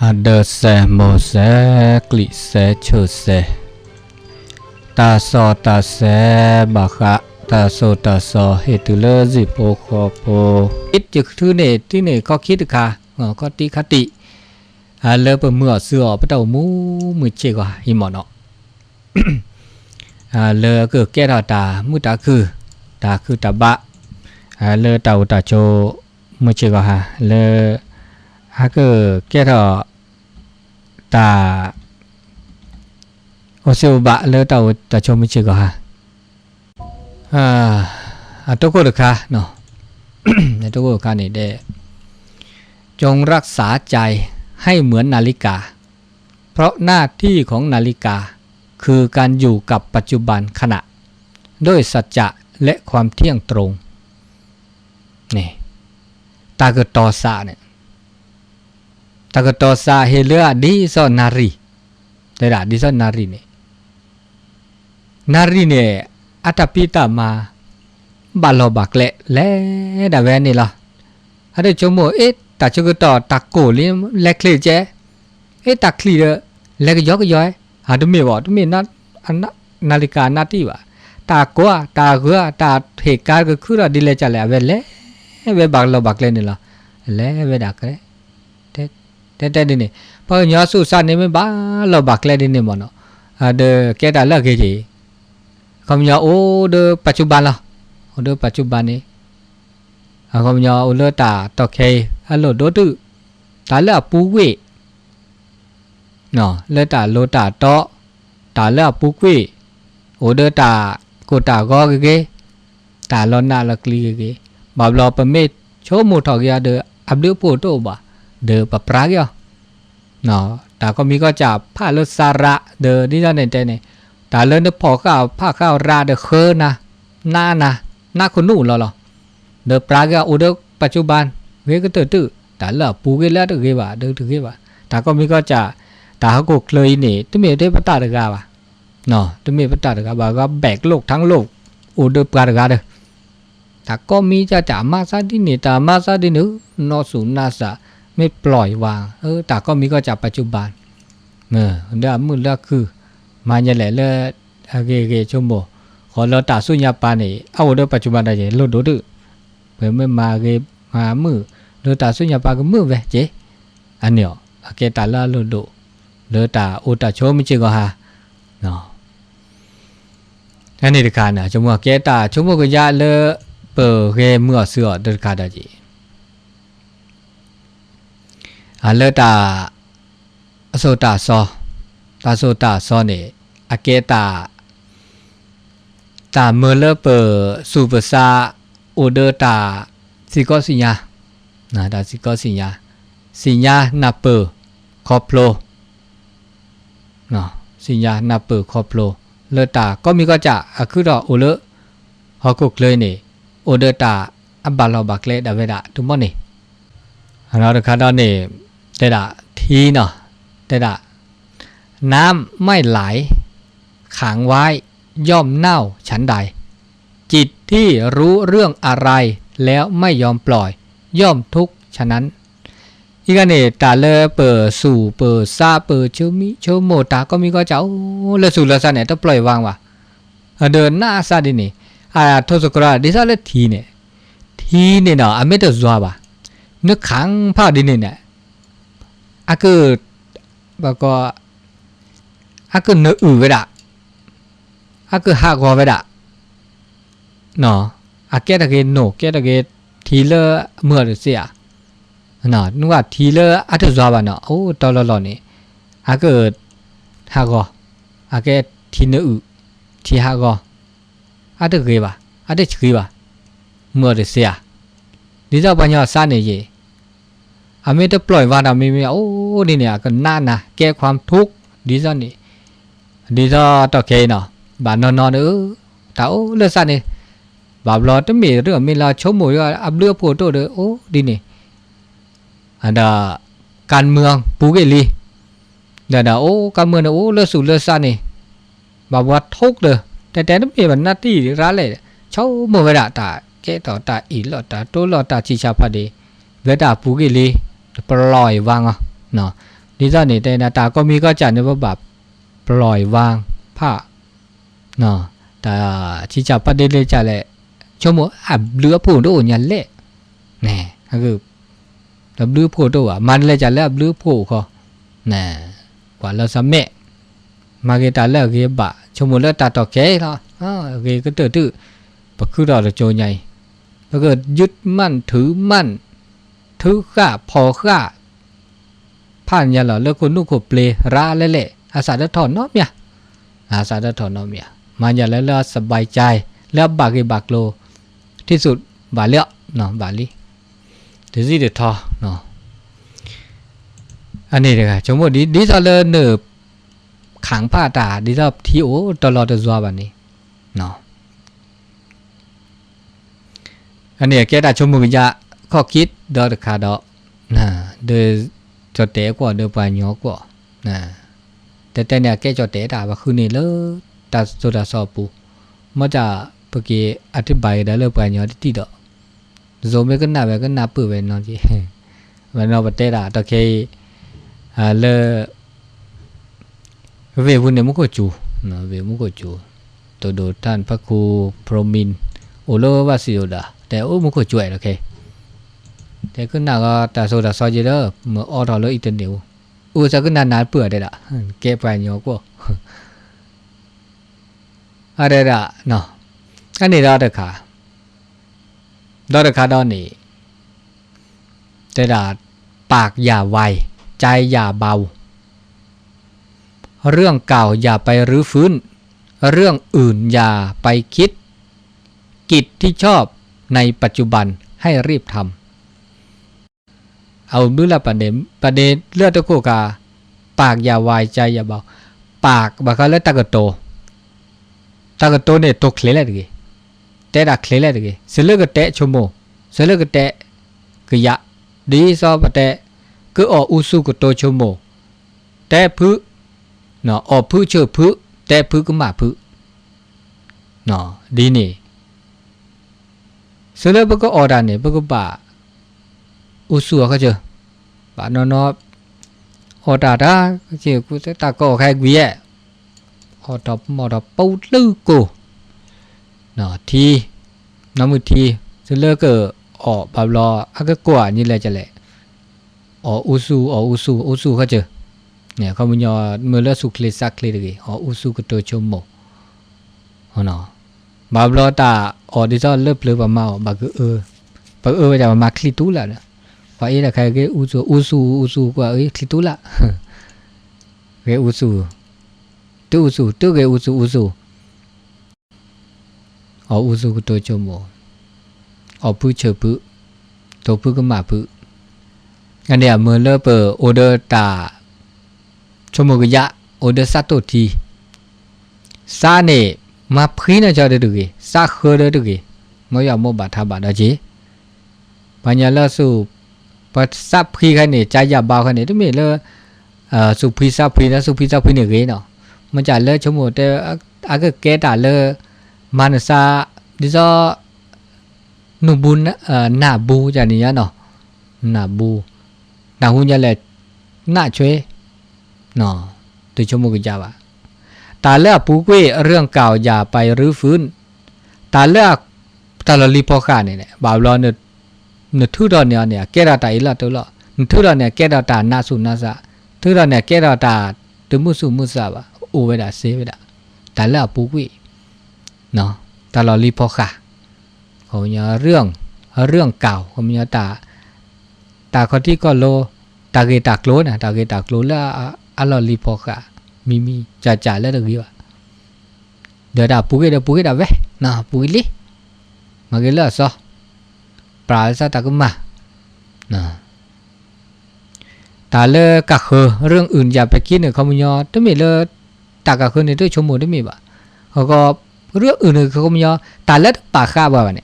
đờ xe mô xe klị xe chơ xe ta so ta xe bà khá ta so ta so hệ từ lơ dịp po khó po ít chữ thứ này thứ này có khí được khá ngờ có tí khá tị à lơ bờ mưa sửa bắt đầu mũ mười chê quả hi mỏ nọ à lơ cửa kia đào ta mũ ta cử ta cử ta bạ à lơ tàu ta chô mười chê quả hà lơ hà cửa kia đào ตาโอเซอบะเลตาตาชมิชิก็ฮะอ่าอะทุกคนค่ะเนาะในทุกคนค่ะนี่ได้จงรักษาใจให้เหมือนนาฬิกา เพราะหน้าที่ของนาฬิกา คือการอยู่กับปัจจุบันขณะ ด้วยสัจจะและความเที่ยงตรงนี่ตาเกิดต่อสาเนี่ย ตากตอสาเฮเลือดีซอนารีแต่ละดีซอนารีเนี่ยนารีเนี่ยอัตปิตามาบาลอบักเละแลดาเวนี่ล่ะอะเดจโมเอ๊ะตาชกตอตาโกลิเล็กเลเจเอ๊ะตาคลีเดเล็กยอกย้อยหาดเมบ่ดเมนัดอันนาฬิกานาติว่ะตากัวตากัวตาเหตุการณ์ก็คือดิเลยจะแลเวเลเวบักลอบักเลนี่ล่ะแลเวดักเร တက်တက်နေနေဖော်ညောဆုစနေမပါလောပါကလက်နေနေမနော်အဒကဲတာလက်ကြီးကြီးခမညောအိုးဒပတ်ချူပါလားဟိုဒပတ်ချူပါနေအခမညောအိုလတာတော့ခဲအလောဒိုတုဒါလက်ပူကွေနော်လက်တာလောတာတော့ဒါလက်ပူကွေဟိုဒတာကိုတာကောကေတာလောနာလကလီကေဘာဘလောပမေချိုးမူထောက်ရတဲ့အဘလူပို့တော့ပါ เดอปะปรากยเนาะตาก็มีก็จะผ้าลสาระเดอนี่นั่นเองเนี่ยตาเลินพอข้าวผ้าข้าวราเดอเคอนะหน้านะหน้าคนนู่นหรอเดอปรากอุดปัจจุบันเวก็เตื่นตื่นตาละปูเกล้วเดอเกว่าเดอเกว่าตาก็มีก็จะตาก็เคยนี่ตมีได้ปตาเดกาว่าเนาะตมีปตาเดกาว่าก็แบกโลกทั้งโลกอุดปรากาเดอตาก็มีจะจะมาซาดินี่ตามาซาดินึนอสุนาสา ไม่ปล่อยวาง เออแต่ก็มีก็จากปัจจุบันเออเดี๋ยวมือเลือกคือมาเนี่ยแหละเลือกเกเกชั่วโมงขอเราตาสุญญาปานี่เอาเดี๋ยวปัจจุบันได้ยังลดดูดูเพื่อไม่มาเกมามือเราตาสุญญาปาก็มือเว้เจอันเนี้ยเกตาลาลดดูเลอตาโอตาโชไม่เจก็ฮะเนาะอันนี้ดีการนะชั่วโมงเกตาชั่วโมงก็ยาเลอเปิดเกเมื่อเสือเดินการได้จี အလတာအစောတာစောတာစောတာစောနေအကေတာတာမလပစုပစာအိုဒတာစီကောစီညာနာတာစီကောစီညာစီညာနပခေါပလိုနော်စီညာနပခေါပလိုလတာก็มีก็จะအခုတော့အိုလဟောကုတ်လေနေအိုဒတာအဘလောဘကလေဒဝေဒတူမနေအနာတခါတော့နေ แต่ละทีเนาะแต่ละน้ำไม่ไหลขังไว้ย่อมเน่าฉันใด จิตที่รู้เรื่องอะไรแล้วไม่ยอมปล่อย ย่อมทุกฉะนั้นอีกเนี่ยตาเลเปิดสู่เปิดซาเปิดเชมิเชโมตาก็มีก็เจะโอ้เลสู่เลซาเนี่ยต้องปล่อยวางว่ะเดินหน้าซาดินี่อาทศกราดิซาเลทีเนี่ยทีเนี่ยเนาะอเมตซัวป่ะนึกขังผ้าดินเนี่ย aku ဘာက aku နဥဝဒ aku ဟာကောဝဒနော်အကဲတကေနိုကဲတကေထီလမရစီယာနော်နုကထီလအထဇွာပါနော်အိုးတော်လော်လော်နေ aku ဟာကောအကဲထီနဥထီဟာကောအတကေပါအတချကေပါမရစီယာဒီတော့ဘာညာစားနေကြီး အမေတပလော့ဝါတာမေမေအိုးဒီနေကနာနာကဲความทุกข์ဒီစနေဒီစတော့ခဲနော်ဘာနော်နော်နော်တာအိုးလက်စနေဘာဘလော့တမေရမေလာချုံမိုရအဘလဖို့တော့အိုးဒီနေအန္တာการเมืองปูเกลีเดี๋ยวโอ้การเมืองโอ้เลือดสูเลือดซ่านี่แบบว่าทุกเลยแต่แต่ต้องเป็นหน้าที่ร้านเลยเช่าโมเวดาตาแกต่อตาอีหลอดตาโตหลอดตาชีชาพอดีเวดาปูเกลี ปล่อยวางอะเนาะนิจเนแต่นาตาก็มีก็จัดเนี่ยว่าแบบปล่อยวางผ้าเนาะแต่ที่จะประเด็นเลยจะแหละชั่วโมงอับเลือผู้ดูยันเละนี่ก็คืออับเลือผู้ดูอะมันเลยจะแล้วอัเลือผู้เขาแน่กว่าเราสมัยมาเกิดตาแล้วเกี่ยบะชั่วโมงแล้วตาต่อแก่เนาะอ๋อเกี่ยก็เตื่นตื่นปกคือเราจะโจยใหญ่แล้วก็ยึดมั่นถือมั่น ทุกข้าพอข้าผ่านยันเหรอเลือกคุณลูกขบเปลระเล่เล่อาสาจะถอนนอมียาอาสาจะถอนนอมียามาอย่าแล้วเราสบายใจแล้วบากีบากโล ที่สุดบาเลี้ยเนาะบาลีเดี๋ยวเดือดทอเนาะอันนี้เลยวกันชมูกดีดีจะเลยเนิบขังผ้าตาดีจะทีโวตลอดจะรัวแบบนี้เนาะอันนี้แกได้ชมมือยา ข้อคิดดอกคาดอกนะเดอจอเตะกว่าเดอปานยอกว่านะแต่แต่เนี่ยแกจอเตะตาว่าคือนี่เลตาสุดาสอปูมจะปกีอธิบายได้เลยปานยอติดอกโซเมก็น่าแบบก็น่าปื้อไปเนาะจีมันเนาะประเทศอะตะเคอ่าเลเววุนเนี่ยมุกจูนะเวมุกจูตัวโดท่านพระครูพรหมินทร์โอโลวาสิโยดาแต่โอ้มุกจวยโอเค แต่ก็น่าก็แต่โซดาซอยเด้อเมื่อออทอเลอีตันเดียวอูซะก็นานๆเปื่อได้ละแกไปโยก็อะไรละเนาะอันนี้รอดค่ะรอดค่ะดอนนี่แต่ดาปากอย่าไวใจอย่าเบา เรื่องเก่าอย่าไปรื้อฟื้น เรื่องอื่นอย่าไปคิด กิจที่ชอบในปัจจุบันให้รีบทำ เอามือละประเด็นประเด็นเลือดตะโคกา ปากอย่าวายใจอย่าเบาปากบาคาเลือดตะกโตตะกโตเนี่ยตกเคลเลยตะกี้แต่ดักเคลเลยตะกี้เลือกแตะชโมเสลือกแตะกยะดีซอปแตะก็ออกอุสุกโตชโมแต่พืเนาะออพื้นเชื่อพื้นแต่พื้นก็มาพื้นเนาะดีนี่เสลือปะก็ออดานเนี่ปะก็บา u usua ka chưa bạn nó nó họ trả ra chỉ cứ sẽ ta có khai quý ạ họ đọc mò đọc bâu lư cổ. Nó thi. Nó mới thi. Sự lơ cờ ở bảo lo, ăn à, cái quả như là chả lẽ. Ở u ở u usu ka chưa nè không nhờ mưa lơ sụt lê sắc lê gì, gì. U usu cái tôi chôm mồ họ nó bảo lò ta ở đi cho lớp lơ vào màu bà cứ ơ. Bà ơ bây giờ mà mắc kli tú là nữa. โมอ๋อผู้เชผู้โตผู้ก็มาผู้อันเนี้ยมือเลเปอร์ออเดอร์ตาชมกยะโอเดสัตโตทีซาเนมาพรีนะจอดดุกีซาเคอดดุกีม ปัญญาละสุปัสสับพีคันนี่จายาบาคันนี่ตมีเลเอ่อสุพีซับพีนะสุพีซับพรีนี่เกเนาะมันจะเลชมแต่อาก็เกตาเลมานซาดิซอนุบุนเอ่อนาบูจานี่เนาะหน้าบูหน้าหุญญะเลหน้าช่วยเนาะตัวชมกจาวะตาเลือกปูกุ้ยเรื่องเก่าอย่าไปรื้อฟื้น ตาเลือกตาลลีพอขาเนี่ยบาบลอเนี่ยนทุดอนเนี่ยเนี่ยแกราวละนทุดอเนาะทุด อนเนี่ยแกราตาตมุสุมุสะบะโอเวดาเซเวดาตาเลือกปูกุ้ยเนาะตาลลีพอขาเขาเนี่ยเรื่องเรื่องเก่าเขาเนี่ยตาตาคนที่ก็โลตาเกตากโลนะตาเกตากโลแล้วအလော်လီဖောခမိမိကြာကြာလက်တော့ကြီးပါဒေတာပူခဲ့တယ်ပူခဲ့တာပဲနာပူလီမကလေးဆော pra sa ta cứ mà ta lơ cả khờ rương ưn giả phải kia nữa không nhớ tôi mình lơ ta cả khờ này tôi chung một tôi mình bảo họ có rương ưn nữa không nhớ ta lơ bà kha bảo này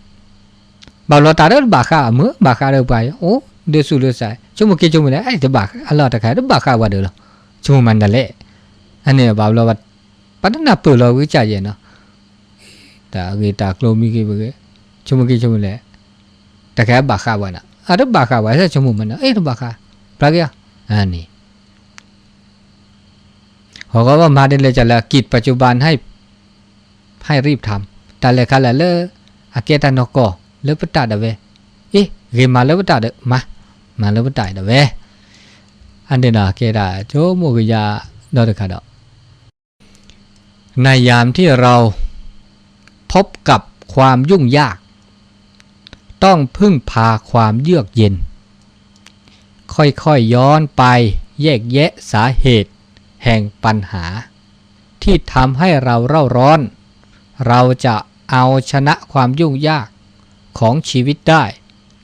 bảo lo ta lơ bà kha mưa bà kha đâu phải ô đưa su đưa sai chung một kia chung một đấy ai thì bà lo ta khai đó bà kha vào được rồi chung một mình đã lệ anh này bảo lo bắt bắt nó nạp từ lo cứ trả về nó ta người ta kêu mi kia vậy chung một kia chung một đấy กข้าเด้ไปโอ้เดือดสุดเลยใส่ชมมูกิชมมูเนี่ยไอ้จะบากอัลลอฮ์ตะค่ะบากข้าว่าเด้อชมมันนั่นแหละอันนี้บ่าวเราว่าปัตนาเปิดเราวิจัยเนาะแต่เลมีกี่เบกชมกี่ชมแหละแต่แค่บาคาวะนะอะบาคาวะซะชมมันเอ้ยบาคาปลาเกียอันนี้เขาก็ว่ามาได้เลยจะละกิจปัจจุบันให้ให้รีบทำแต่เลยค่ะละเลออาเกตานอกอเลปตาดะเวเอ๊ะเกมาเลปตาดะมามาเลปตาดะเวอันเดนาเกดาโจโมกยาดอดะค่ะดอกในยามที่เราพบกับความยุ่งยาก ต้องพึ่งพาความเยือกเย็น ค่อยๆย้อนไปแยกแยะสาเหตุ แห่งปัญหา ที่ทำให้เราเร่าร้อน เราจะเอาชนะความยุ่งยากของชีวิตได้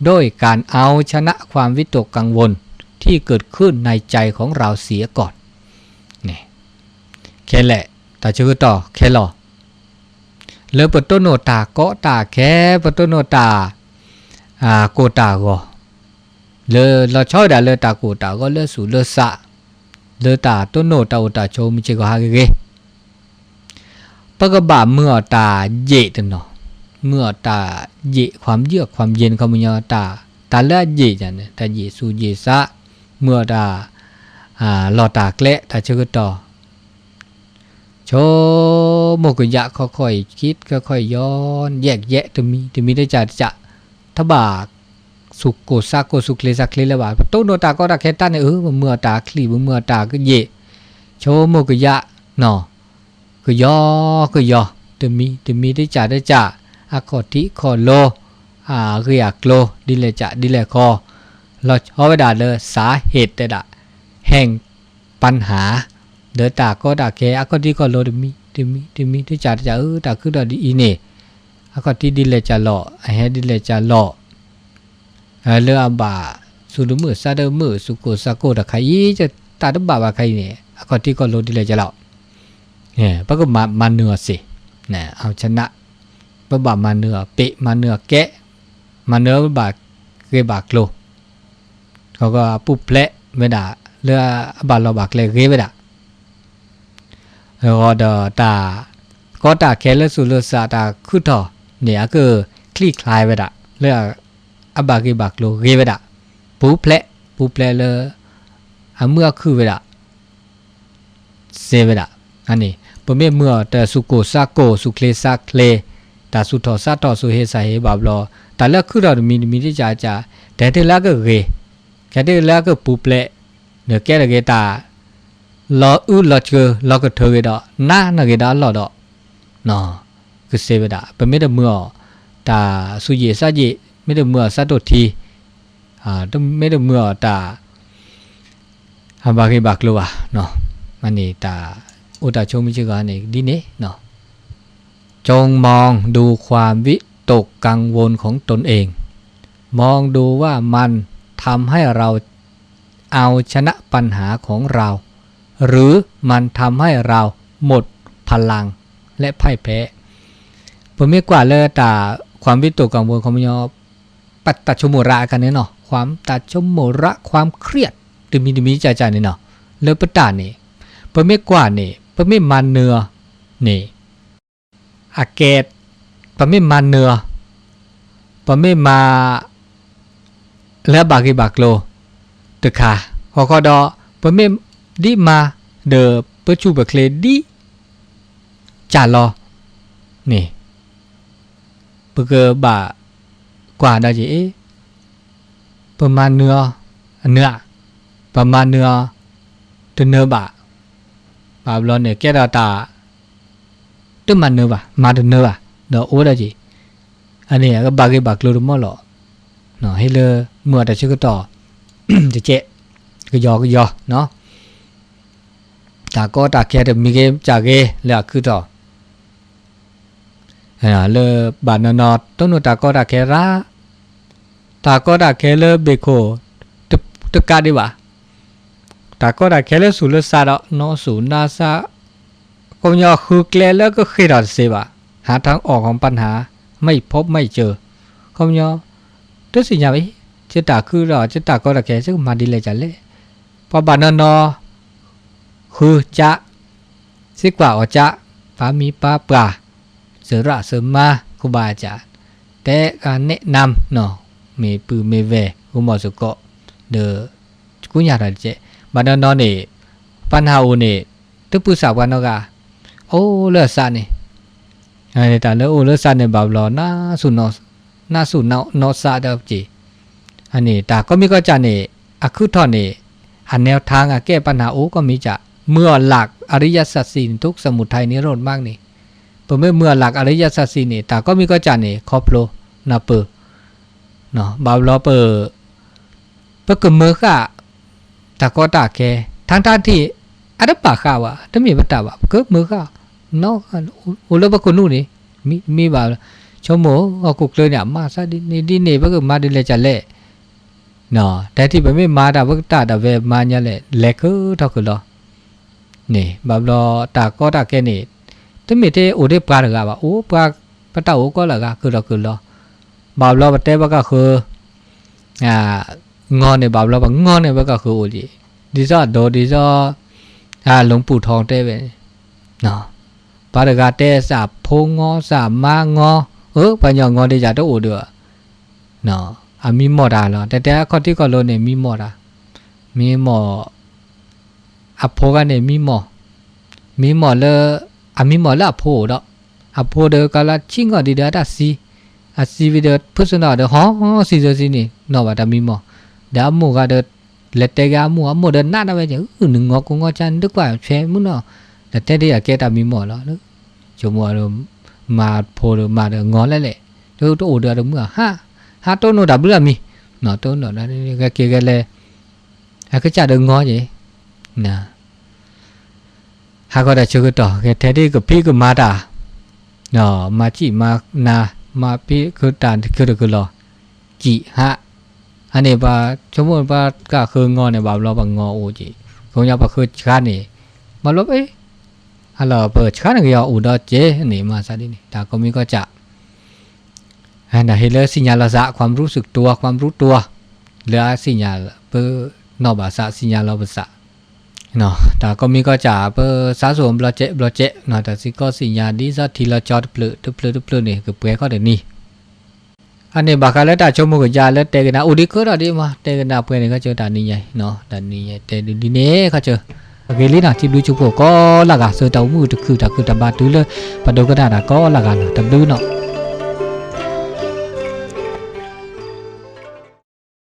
ด้วยการเอาชนะความวิตกกังวลที่เกิดขึ้นในใจของเราเสียก่อนนี่แค่แหละแต่ชื่อต่อแค่หรอเลอปตโนตาเกาะตาแค่ปตโนตา อ่าโกตาก็เลอเราชอบด่าเลอตาโกตาก็เลอสู่เลอสะเลอตาต้นโนตาโอตาโชมิเจก็ฮาเกปะกบะเมื่อตาเยตเนาะเมื่อตาเทบากสุกโกซากโกสุเคลซักเคลละบาโตโนตาก็ตาแคตันเออเมื่อตาคลีเมื่อตาก็เยโชโมกยะนาะก็ยอก็ย่อตมีตมีได้จะได้จะอะขอทิขอโลอ่าคืออยากโลดิเลจะดิเลคอเราเอาไว้ด่าเลยสาเหตุแต่ดะแห่งปัญหาเดอตาก็ตาแคอะก็ที่ก็โลดมีดมีดมีที่จ่าจ่าเออตาคือดอดีอีเน่อะก็ที่ดิเลจ่าหล่อไอเฮดิเลจ่าหล่อเออเลอบาสุลมือซาเดมือสุโ akoti dile cha lo a he dile cha lo ha le aba su lu mu sa de mu su ko sa ko da khai je ta de ba ba khai ne akoti ko lo dile cha ดิเลจะหล่อเนี่ยปรากฏมามาเนื้อสิเนี่ยเอาชนะพระบาทมาเนื้อเปะมาเนื้อแกะ มาเนื้อบาเกบากโลเขาก็ปุ๊บเละไม่ได้เรืออบาลบากเลยเกไม่ได้แล้วก็เดอตาก็ตาแค่ลือสุลสาตาคุดถอ เนี่ยก็คลี่คลายไปละเรื่องอับบากิบักโลเกไปละปูเพลปูเพลเลอเมื่อคือไปละเซไปละอันนี้ปเมื่อเมื่อแต่สุโกซาโกสุเคลซาเคลตาสุทอซาทอสุเฮสาเฮบาบลอแต่แล้วคือเรามีมีที่จะจะแต่ที่ล้วก็เกแค่ที่ล้วก็ปูเพลเนื้อแก่เกตาลออือลอเจอลอก็เธอเกดอหน้าเนเกดอลอดอเนาะ คือเซวดาเป็นไม่ได้เมื่อแต่สุเยซาเยไม่ได้เมื่อซาโตทีอ่าต้องไม่ได้เมื่อแต่ฮัมบากีบักลัวเนาะมันนี่แต่อุตาชมิชิกานี่ดีเนเนาะจงมองดูความวิตกกังวลของตนเอง มองดูว่ามันทำให้เราเอาชนะปัญหาของเรา หรือมันทำให้เราหมดพลังและพ่ายแพ้ ผมไม่กว่าเลยแต่ความวิตกกังวลของมัอปัตตชมุระกันเนี่ยเนาะความตัดชมุระความเครียดดึมีดึมีใจใจเนี่ยเนาะเลปตานี่ผมไม่กว่านี่ผมไม่มันเนื้อนี่อาเกตผมไม่มันเนื้อผมไม่มาแล้วบากีบากโลตึกาหัวขอขอดอเปไม่ดิมาเดอเปชูเบเคลดีจ่าลอนี่าณเนื้อเนื้อประมาณเนื้อตัวเนื้อบะบาบลอนเนี่ยแกดาตาตัวมันเนื้อบะมาตัวเนื้อบะเนาะโอ้ได้จีอันนี้ เฮาเลบานนอดต้นตากอดาเคราตากอดาเคเลเบโคตึตึกาดีวะตากอดาเคเลสุลซาดอนอสูนาซาก็ยอคือเกลเล้วก็คิดอดเสวะหาทางออกของปัญหาไม่พบไม่เจอก็ยอตุสิญาไปจิตตาคือรอจิตากอดาเคซึกมาดีเลยจันเลยพอบานนอคือจะสิกว่าอจะปามีปาปลา เสระเสริมมาครูบาอาจารย์แต่การแนะนำเนาะมีปือเมเวกูหมอสุกเดอกุญญากอะเจบัดนอนนี่ปัญหาอุนี่ตึปุสาวันนกาโอ้เลือดสันนี่ไอ้แต่เลือโอ้เลือดสันในบาบลอน่าสุนนอน่าสุนนอนอาเดาจีอันนี้แต่ก็มีก็จะนี่อคุอทอนนี่อันแนวทางอะแก้ปัญหาโอ้ก็มีจะเมื่อหลักอริยสัจสี่ทุกสมุทัยนิโรธมากนี่ เมื่อเมื่อหลักอริยสัจสี่นี่แต่ก็มีก็จะนี่ครอบโลนาเปอเนาะบาลอเปอเปก็เมื่อก็แต่ก็ตาแกทั้งท่านที่อัตปาข้าวะถ้ามีบัตตาบะก็เมื่อก็เนาะอุลบกุนู่นี่มีมีบาชมโมก็กุกเลยเนี่ยมาซะดินี่ดินี่บก็มาดิเลยจะเละเนาะแต่ที่ไม่มาดาบกตาดาเวมาเนี่ยแหละเล็กก็เท่ากัน နေဘာဘလောတာကောတာကဲနေ တမိတဲ့အိုတဲ့ပါရကပါအိုပါပတောက်ကောလာကကုလောကုလောဘာဘလောပတဲဘကခအာငေါနေဘာဘလောဘငေါနေဘကခအိုလီဒီစောဒေါ်ဒီစောအာလုံးပူထောင်တဲပဲနော်ဘာရကတဲစာဖုံငေါစာမာငေါဟိုဘာညောငေါတဲ့ကြတော့အိုတော့နော်အမီမော်တာလောတဲတဲခေါတိကောလို့နေမီမော်တာမီမော် အဖိုးကနေမိမော်မိမော်လ အမိမော်လအဖိုးတော့အဖိုးတကလာချင်းကဒီဒတာစီအစီဗီဒပုစနာဒဟောစီစစီနေနော်ပါတမိမော်ဒါမို့ကဒလက်တဲကမို့အမို့ဒနာတော့ပဲကျဥနငေါကုငေါချန်ဒကွာချဲမှုနော်လက်တဲရကဲတာမိမော်လားလို့ဂျုံမော်တော့မာဖိုးမာဒငေါလဲလဲတို့တို့ဒရမှုဟာဟာတော့နော်ဒါဘူးလားမီနော်တော့နော်ဒါကဲကဲလဲအခကြတော့ငေါကြီးနာ หากได้ชื่วยต่อแกแท้ที่กับพี่กับมาตาเนาะมาจีมานามาพี่คือตานคือคือรอจีฮะอันนี้ว่าชมมติว่าก็คืองอเนี่ยบ่าวเราบางงอโอจีคงอยากว่าคือชาตินี่มาลบเอ้ฮัลโหลเปิดชาติก็ยออุดอเจนี่มาซะดินี่ตาก็มีก็จะอันนั้นเฮเลสิญญาละสะความรู้สึกตัวความรู้ตัวเหลือสิญญาเปนอบาสะสิญญาลาบาสะ နော်ဒါကွန်မီကကြာပစားစုံဘလကျက်ဘလကျက်နော်ဒါစီကောစီညာဒီဇာတီလာချော့ပလတပလတပလနေကပွဲခေါ်တယ်နီအနေဘာကလက်တာချုံမကကြာလက်တဲကနာဦးဒီခေါ်တော့ဒီမှာတဲကနာပွဲနေကကြောတာနီညိုင်နော်ဒါနီညိုင်တဲဒီနေခါချအကေလေးနာတီဘလူးချုပ်ကိုကောလာကစတောက်မှုတခုတခုတပါတူလဘဒုကဒါကောလာကနော်တဘလူးနော်